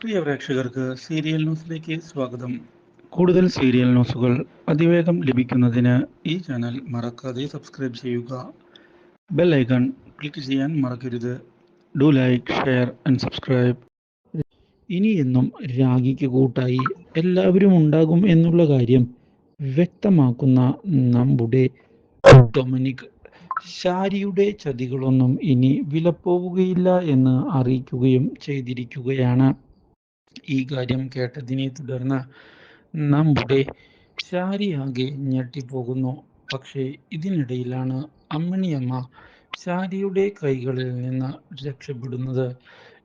പ്രിയ പ്രേക്ഷകർക്ക് സീരിയൽ ന്യൂസിലേക്ക് സ്വാഗതം. കൂടുതൽ സീരിയൽ ന്യൂസുകൾ അതിവേഗം ലഭിക്കുന്നതിന് ഈ ചാനൽ മറക്കാതെ സബ്സ്ക്രൈബ് ചെയ്യുക. ബെൽ ഐക്കൺ ക്ലിക്ക് ചെയ്യാൻ മറക്കരുത്. Do like share and subscribe. ഇനി എന്നും രാഗിക്ക് കൂട്ടായി എല്ലാവരും ഉണ്ടാകും എന്നുള്ള കാര്യം വ്യക്തമാക്കുന്ന നമ്മുടെ ഡൊമിനിക് ശാരിയുടെ ചതികളൊന്നും ഇനി വിലപ്പോവുകയില്ല എന്ന് അറിയിക്കുകയും ചെയ്തിരിക്കുകയാണ്. ഈ കാര്യം കേട്ടതിനെ തുടർന്ന് നമ്മുടെ ശാരിയാകെ ഞെട്ടിപ്പോകുന്നു. പക്ഷേ ഇതിനിടയിലാണ് അമ്മിണിയമ്മ ശാരിയുടെ കൈകളിൽ നിന്ന് രക്ഷപ്പെടുന്നത്.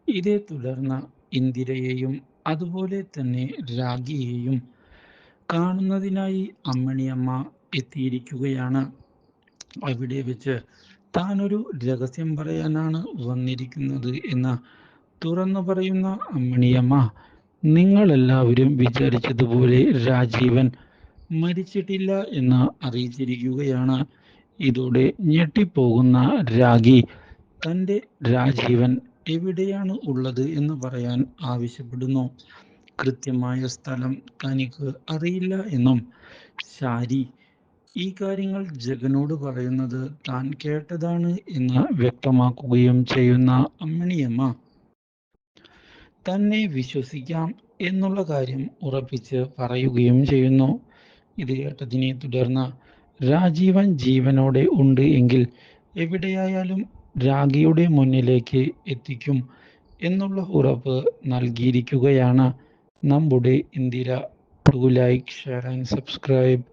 ഇതേ തുടർന്ന് ഇന്ദിരയെയും അതുപോലെ തന്നെ രാഗിയെയും കാണുന്നതിനായി അമ്മണിയമ്മ എത്തിയിരിക്കുകയാണ്. അവിടെ വെച്ച് താനൊരു രഹസ്യം പറയാനാണ് വന്നിരിക്കുന്നത് എന്ന് തുറന്നു പറയുന്ന അമ്മണിയമ്മ നിങ്ങളെല്ലാവരും വിചാരിച്ചതുപോലെ രാജീവൻ മരിച്ചിട്ടില്ല എന്ന് അറിയിച്ചിരിക്കുകയാണ്. ഇതോടെ ഞെട്ടിപ്പോകുന്ന രാഗി തന്റെ രാജീവൻ എവിടെയാണ് ഉള്ളത് എന്ന് പറയാൻ ആവശ്യപ്പെടുന്നു. കൃത്യമായ സ്ഥലം തനിക്ക് അറിയില്ല എന്നും ശാരി ഈ കാര്യങ്ങൾ ജഗനോട് പറയുന്നത് താൻ കേട്ടതാണ് എന്ന് വ്യക്തമാക്കുകയും ചെയ്യുന്ന അമ്മണിയമ്മ തന്നെ വിശ്വസിക്കാം എന്നുള്ള കാര്യം ഉറപ്പിച്ച് പറയുകയും ചെയ്യുന്നു. ഇത് കേട്ടതിനെ തുടർന്ന് രാജീവൻ ജീവനോടെ ഉണ്ട് എങ്കിൽ എവിടെയായാലും രാഗിയുടെ മുന്നിലേക്ക് എത്തിക്കും എന്നുള്ള ഉറപ്പ് നൽകിയിരിക്കുകയാണ് നമ്മുടെ Indira do like share and subscribe.